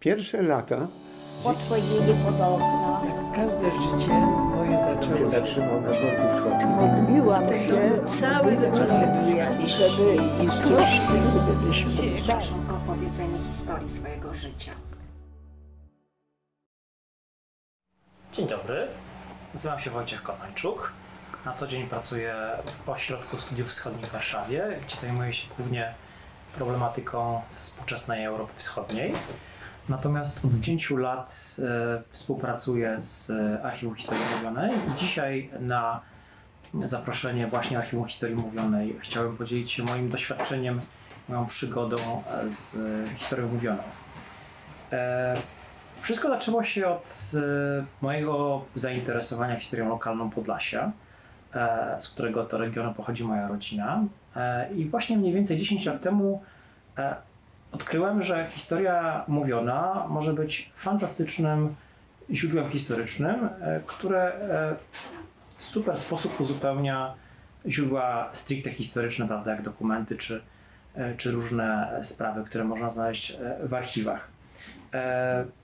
Pierwsze lata Podchodzili pod okno. Jak każde życie moje zaczęło się. zatrzymał na dworcu wschodnim. Modliłam się, Cały wieczór. jakieś żeby instrukcje byliśmy. Proszę o opowiedzenie historii swojego życia. Dzień dobry, nazywam się Wojciech Konańczuk. Na co dzień pracuję w Ośrodku Studiów Wschodnich w Warszawie, gdzie zajmuję się głównie problematyką współczesnej Europy Wschodniej. Natomiast od 10 lat e, współpracuję z Archiwum Historii Mówionej i dzisiaj na zaproszenie właśnie Archiwum Historii Mówionej chciałem podzielić się moim doświadczeniem, moją przygodą e, z historią mówioną. E, wszystko zaczęło się od e, mojego zainteresowania historią lokalną Podlasia, e, z którego to regionu pochodzi moja rodzina. E, I właśnie mniej więcej 10 lat temu e, odkryłem, że historia mówiona może być fantastycznym źródłem historycznym, e, które e, w super sposób uzupełnia źródła stricte historyczne, prawda, jak dokumenty czy, e, czy różne sprawy, które można znaleźć w archiwach.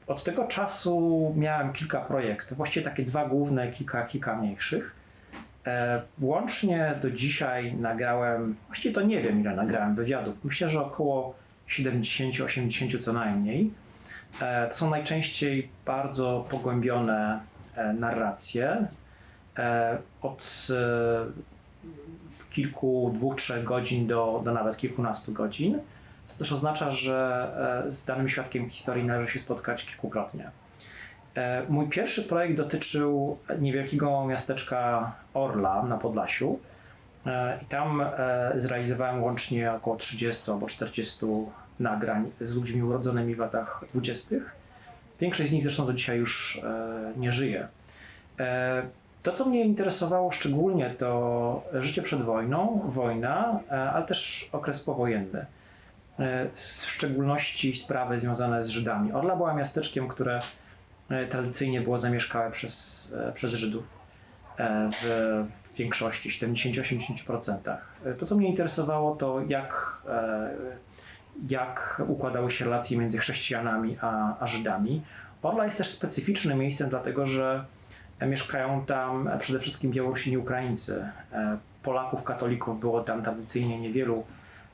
Od tego czasu miałem kilka projektów, właściwie takie dwa główne, kilka, kilka mniejszych. Łącznie do dzisiaj nagrałem, właściwie to nie wiem ile nagrałem wywiadów, myślę, że około 70-80 co najmniej. E, To są najczęściej bardzo pogłębione e, narracje. e, Od kilku, dwóch, trzech godzin do, do nawet kilkunastu godzin. Co też oznacza, że z danym świadkiem historii należy się spotkać kilkukrotnie. Mój pierwszy projekt dotyczył niewielkiego miasteczka Orla na Podlasiu. I tam zrealizowałem łącznie około 30 albo 40 nagrań z ludźmi urodzonymi w latach 20. Większość z nich zresztą do dzisiaj już e, nie żyje. E, To, co mnie interesowało szczególnie, to życie przed wojną, wojna, e, ale też okres powojenny w szczególności sprawy związane z Żydami. Orla była miasteczkiem, które tradycyjnie było zamieszkałe przez, przez Żydów w, większości, 70-80%. E, To, co mnie interesowało, to jak, jak układały się relacje między chrześcijanami a, a Żydami. Orla jest też specyficznym miejscem, dlatego że mieszkają tam przede wszystkim Białorusini Ukraińcy. E, Polaków, katolików było tam tradycyjnie niewielu.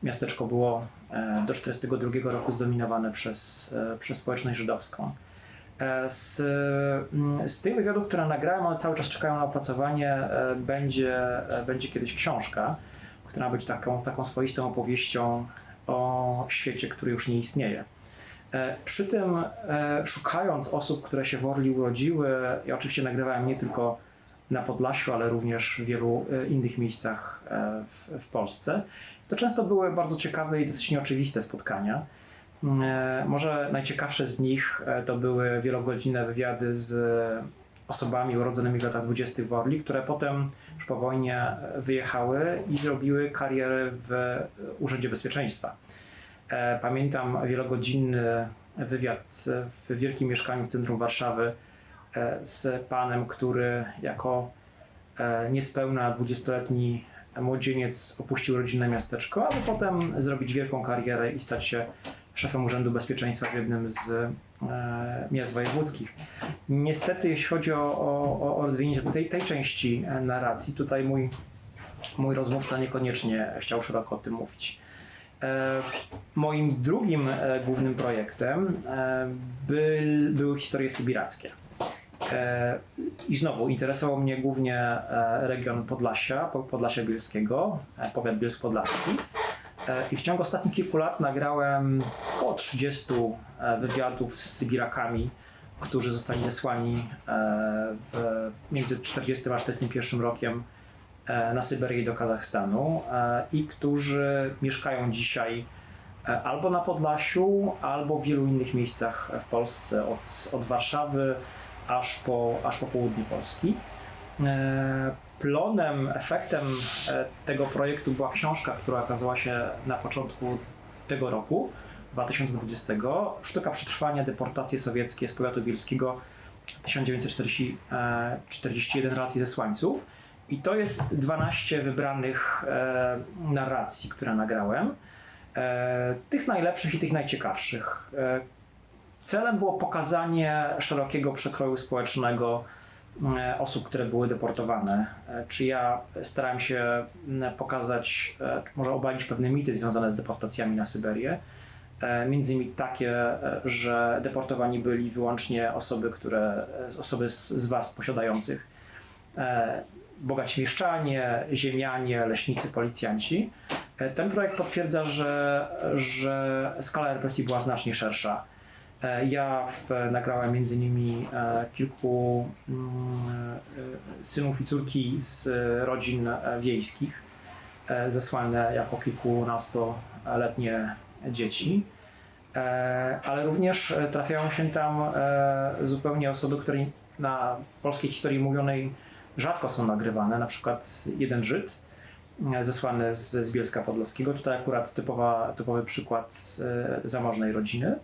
Miasteczko było e, do 1942 roku zdominowane przez, e, przez społeczność żydowską. E, Z, mm, z tych wywiadów, które nagrałem, one cały czas czekają na opracowanie, e, będzie, e, będzie kiedyś książka, która ma być taką, taką swoistą opowieścią o świecie, który już nie istnieje. E, Przy tym, e, szukając osób, które się w Orli urodziły, ja oczywiście nagrywałem nie tylko na Podlasiu, ale również w wielu e, innych miejscach w, w Polsce, to często były bardzo ciekawe i dosyć nieoczywiste spotkania. Może najciekawsze z nich to były wielogodzinne wywiady z osobami urodzonymi w latach 20. w Orli, które potem już po wojnie e, wyjechały i zrobiły karierę w Urzędzie Bezpieczeństwa. E, Pamiętam wielogodzinny wywiad w wielkim mieszkaniu w centrum Warszawy e, z panem, który jako e, niespełna 20-letni młodzieniec opuścił rodzinne miasteczko, aby potem zrobić wielką karierę i stać się szefem Urzędu Bezpieczeństwa w jednym z e, miast wojewódzkich. Niestety, jeśli chodzi o, o, o rozwinięcie tej, tej części e, narracji, tutaj mój, mój rozmówca niekoniecznie chciał szeroko o tym mówić. E, Moim drugim głównym projektem by, były historie sybirackie. I znowu interesował mnie głównie region Podlasia, Po- Podlasia Bielskiego, powiat bielsk-podlaski. E, I w ciągu ostatnich kilku lat nagrałem około 30 e, wywiadów z Sybirakami, którzy zostali zesłani e, w, między 40 a 41 rokiem na Syberię i do Kazachstanu i którzy mieszkają dzisiaj albo na Podlasiu, albo w wielu innych miejscach w Polsce, od, od Warszawy aż po, aż po południe Polski. E, Plonem, efektem e, tego projektu była książka, która okazała się na początku tego roku, 2020, Sztuka przetrwania deportacji sowieckie z powiatu bielskiego 1941 relacji zesłańców. I to jest 12 wybranych e, narracji, które nagrałem. E, tych najlepszych i tych najciekawszych. E, celem było pokazanie szerokiego przekroju społecznego e, osób, które były deportowane. E, Czy ja starałem się pokazać, e, może obalić pewne mity związane z deportacjami na Syberię. E, Między innymi takie, e, że deportowani byli wyłącznie osoby, które, e, osoby z, z was posiadających e, bogaci mieszczanie, ziemianie, leśnicy, policjanci. E, Ten projekt potwierdza, że, że skala represji była znacznie szersza. E, Ja w, nagrałem między innymi e, kilku mm, e, synów i córki z rodzin wiejskich, zesłane jako kilkunastoletnie dzieci. Ale również trafiają się tam zupełnie osoby, które na, w polskiej historii mówionej rzadko są nagrywane, na przykład jeden Żyd zesłany z, z Bielska Podlaskiego. Tutaj akurat typowa, typowy przykład zamożnej rodziny.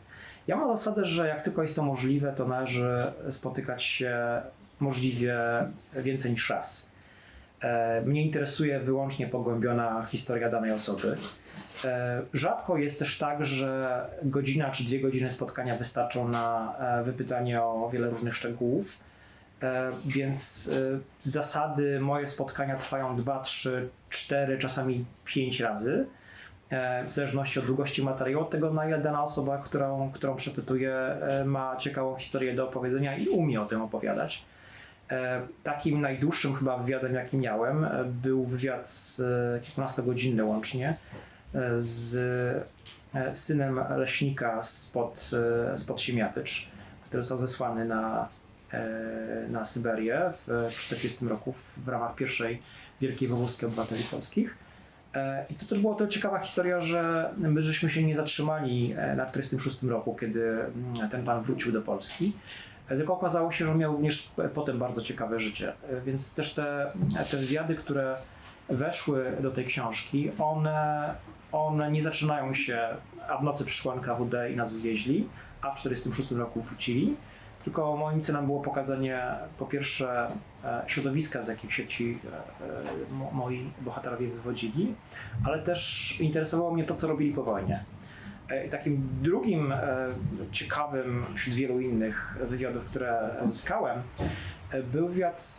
Ja mam zasadę, że jak tylko jest to możliwe, to należy spotykać się możliwie więcej niż raz. E, Mnie interesuje wyłącznie pogłębiona historia danej osoby. E, Rzadko jest też tak, że godzina czy dwie godziny spotkania wystarczą na e, wypytanie o wiele różnych szczegółów. Więc z zasady moje spotkania trwają 2, 3, 4, czasami 5 razy. E, W zależności od długości materiału, od tego na ile dana osoba, którą, którą przepytuję, e, ma ciekawą historię do opowiedzenia i umie o tym opowiadać. E, Takim najdłuższym chyba wywiadem, jaki miałem, był wywiad z kilkunastogodzinny łącznie z synem leśnika spod, spod Siemiatycz, który został zesłany na, na Syberię w 1940 roku w- w ramach pierwszej Wielkiej Wywózki Obywateli Polskich. E, I to też była to ciekawa historia, że my żeśmy się nie zatrzymali e, na 1946 roku, kiedy mm, ten pan wrócił do Polski. E, Tylko okazało się, że miał również potem bardzo ciekawe życie. Więc też te, te wywiady, które weszły do tej książki, one, one nie zaczynają się, a w nocy przyszła NKWD i nas wywieźli, a w 1946 roku wrócili. Tylko moim celem było pokazanie po pierwsze e, środowiska, z jakich się ci e, e, mo- moi bohaterowie wywodzili, ale też interesowało mnie to, co robili po wojnie. Takim drugim ciekawym wśród wielu innych wywiadów, które zyskałem, był wywiad z,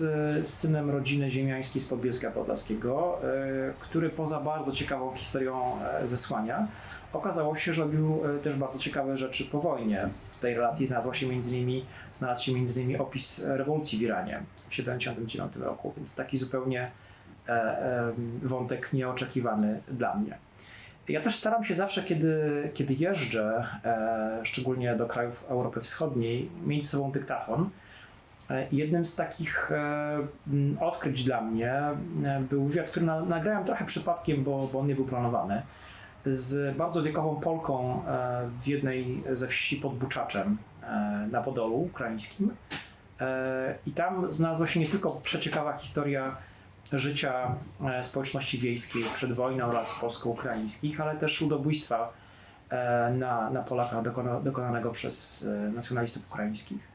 z synem rodziny ziemiańskiej z Podbielska Podlaskiego, e, który poza bardzo ciekawą historią e, zesłania, okazało się, że robił e, też bardzo ciekawe rzeczy po wojnie. W tej relacji znalazła się między innymi, znalazł się między innymi opis rewolucji w Iranie w 1979 roku, więc taki zupełnie wątek nieoczekiwany dla mnie. Ja też staram się zawsze, kiedy, kiedy jeżdżę, szczególnie do krajów Europy Wschodniej, mieć z sobą dyktafon. E, Jednym z takich e, odkryć dla mnie e, był wywiad, który na, nagrałem trochę przypadkiem, bo, bo on nie był planowany, z bardzo wiekową Polką w jednej ze wsi pod Buczaczem na Podolu ukraińskim. I tam znalazła się nie tylko przeciekawa historia życia społeczności wiejskiej przed wojną relacji polsko-ukraińskich, ale też ludobójstwa na, na Polakach dokona, dokonanego przez nacjonalistów ukraińskich.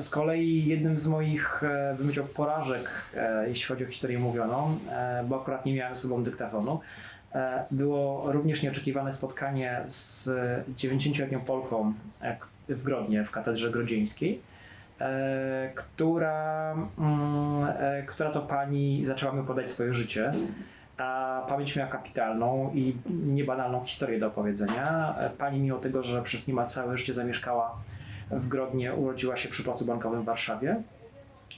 Z kolei jednym z moich, e, bym porażek, e, jeśli chodzi o historię mówioną, e, bo akurat nie miałem z sobą dyktafonu, było również nieoczekiwane spotkanie z 90-letnią Polką w Grodnie, w katedrze grodzieńskiej, która, mm, która to pani zaczęła mi podać swoje życie. A pamięć miała kapitalną i niebanalną historię do opowiedzenia. Pani, mimo tego, że przez niemal całe życie zamieszkała w Grodnie, urodziła się przy placu bankowym w Warszawie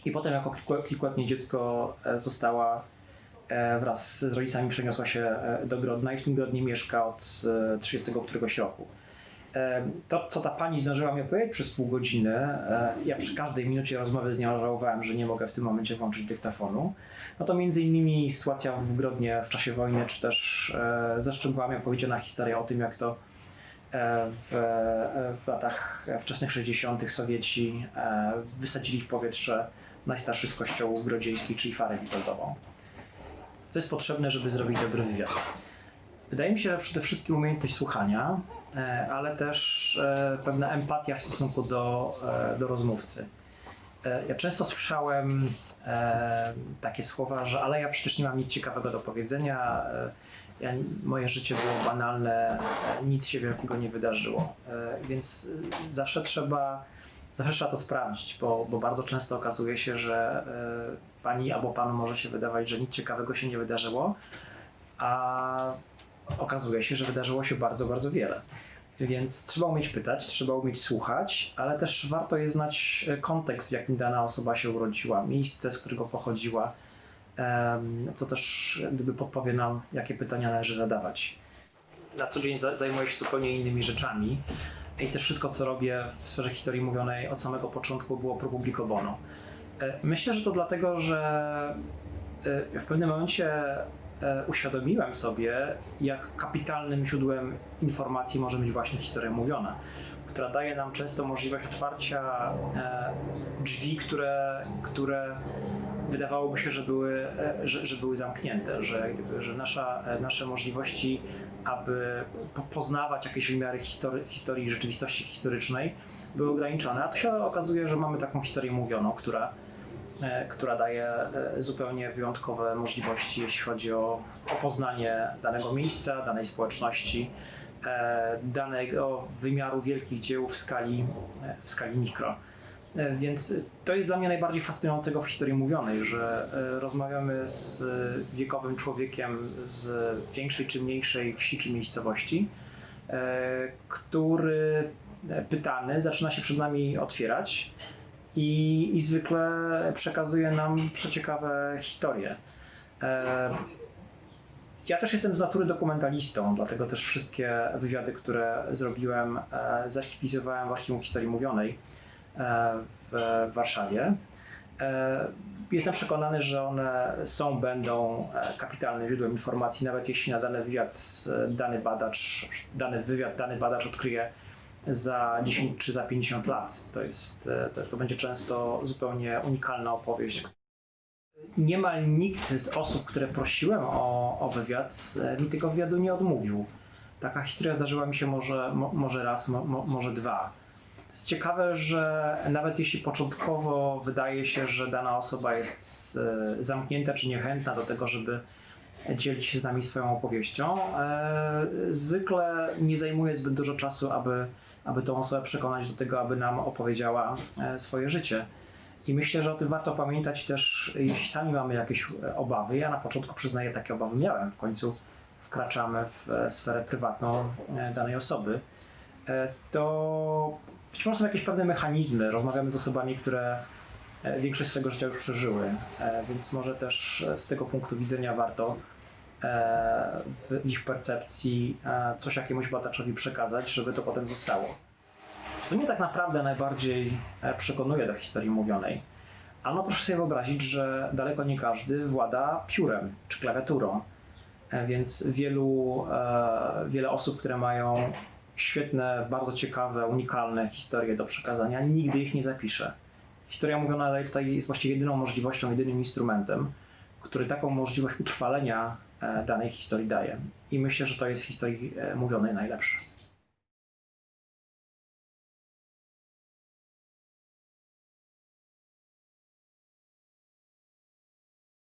i potem jako kilku- kilkuletnie dziecko e, została e, wraz z rodzicami przeniosła się e, do Grodna i w tym Grodnie mieszka od 30 któregoś roku. To, co ta pani zdążyła mi opowiedzieć przez pół godziny, ja przy każdej minucie rozmowy z nią żałowałem, że nie mogę w tym momencie włączyć dyktafonu. No to między innymi sytuacja w Grodnie w czasie wojny, czy też ze szczegółami opowiedziana historia o tym, jak to w, e, w latach wczesnych 60. Sowieci e, wysadzili w powietrze najstarszy z kościołów grodzieńskich, czyli farę witoldową. Co jest potrzebne, żeby zrobić dobry wywiad? Wydaje mi się, że przede wszystkim umiejętność słuchania, e, ale też e, pewna empatia w stosunku do, e, do rozmówcy. E, Ja często słyszałem e, takie słowa, że ale ja przecież nie mam nic ciekawego do powiedzenia, e, ja, moje życie było banalne, nic się wielkiego nie wydarzyło. E, Więc e, zawsze trzeba, zawsze trzeba to sprawdzić, bo, bo bardzo często okazuje się, że e, pani albo panu może się wydawać, że nic ciekawego się nie wydarzyło, a okazuje się, że wydarzyło się bardzo, bardzo wiele. Więc trzeba umieć pytać, trzeba umieć słuchać, ale też warto jest znać kontekst, w jakim dana osoba się urodziła, miejsce, z którego pochodziła, co też gdyby podpowie nam, jakie pytania należy zadawać. Na co dzień za- zajmuję się zupełnie innymi rzeczami i też wszystko, co robię w sferze historii mówionej od samego początku było pro publico bono. E, Myślę, że to dlatego, że e, w pewnym momencie e, uświadomiłem sobie, jak kapitalnym źródłem informacji może być właśnie historia mówiona, która daje nam często możliwość otwarcia drzwi, które, które wydawałoby się, że były, e, że, że były zamknięte, że, że nasza, e, nasze możliwości, aby po- poznawać jakieś wymiary historii, historii rzeczywistości historycznej, były ograniczone. A tu się okazuje, że mamy taką historię mówioną, która e, która daje zupełnie wyjątkowe możliwości, jeśli chodzi o, o poznanie danego miejsca, danej społeczności, danego wymiaru wielkich dzieł w skali, w skali mikro. E, Więc to jest dla mnie najbardziej fascynującego w historii mówionej, że e, rozmawiamy z e, wiekowym człowiekiem z większej czy mniejszej wsi czy miejscowości, który pytany zaczyna się przed nami otwierać i, i zwykle przekazuje nam przeciekawe historie. Ja też jestem z natury dokumentalistą, dlatego też wszystkie wywiady, które zrobiłem, zarchiwizowałem w Archiwum Historii Mówionej w Warszawie. E, Jestem przekonany, że one są, będą e, kapitalnym źródłem informacji, nawet jeśli na dany wywiad e, dany badacz, dany wywiad, dany badacz odkryje za 10 czy za 50 lat. To, jest, e, to, to będzie często zupełnie unikalna opowieść. Niemal nikt z osób, które prosiłem o, o wywiad, e, mi tego wywiadu nie odmówił. Taka historia zdarzyła mi się może, mo, może raz, mo, może dwa. Jest ciekawe, że nawet jeśli początkowo wydaje się, że dana osoba jest e, zamknięta czy niechętna do tego, żeby dzielić się z nami swoją opowieścią, e, zwykle nie zajmuje zbyt dużo czasu, aby, aby tą osobę przekonać do tego, aby nam opowiedziała e, swoje życie. I myślę, że o tym warto pamiętać też, jeśli sami mamy jakieś obawy. Ja na początku przyznaję, takie obawy miałem. W końcu wkraczamy w sferę prywatną danej osoby. To być może są jakieś pewne mechanizmy. Rozmawiamy z osobami, które e, większość swojego życia już przeżyły, e, więc może też e, z tego punktu widzenia warto w ich percepcji coś jakiemuś badaczowi przekazać, żeby to potem zostało. Co mnie tak naprawdę najbardziej przekonuje do historii mówionej? Ano proszę sobie wyobrazić, że daleko nie każdy włada piórem czy klawiaturą, więc wielu, wiele osób, które mają świetne, bardzo ciekawe, unikalne historie do przekazania, nigdy ich nie zapisze. Historia mówiona tutaj jest właściwie jedyną możliwością, jedynym instrumentem, który taką możliwość utrwalenia e, danej historii daje. I myślę, że to jest historii e, mówionej najlepsze.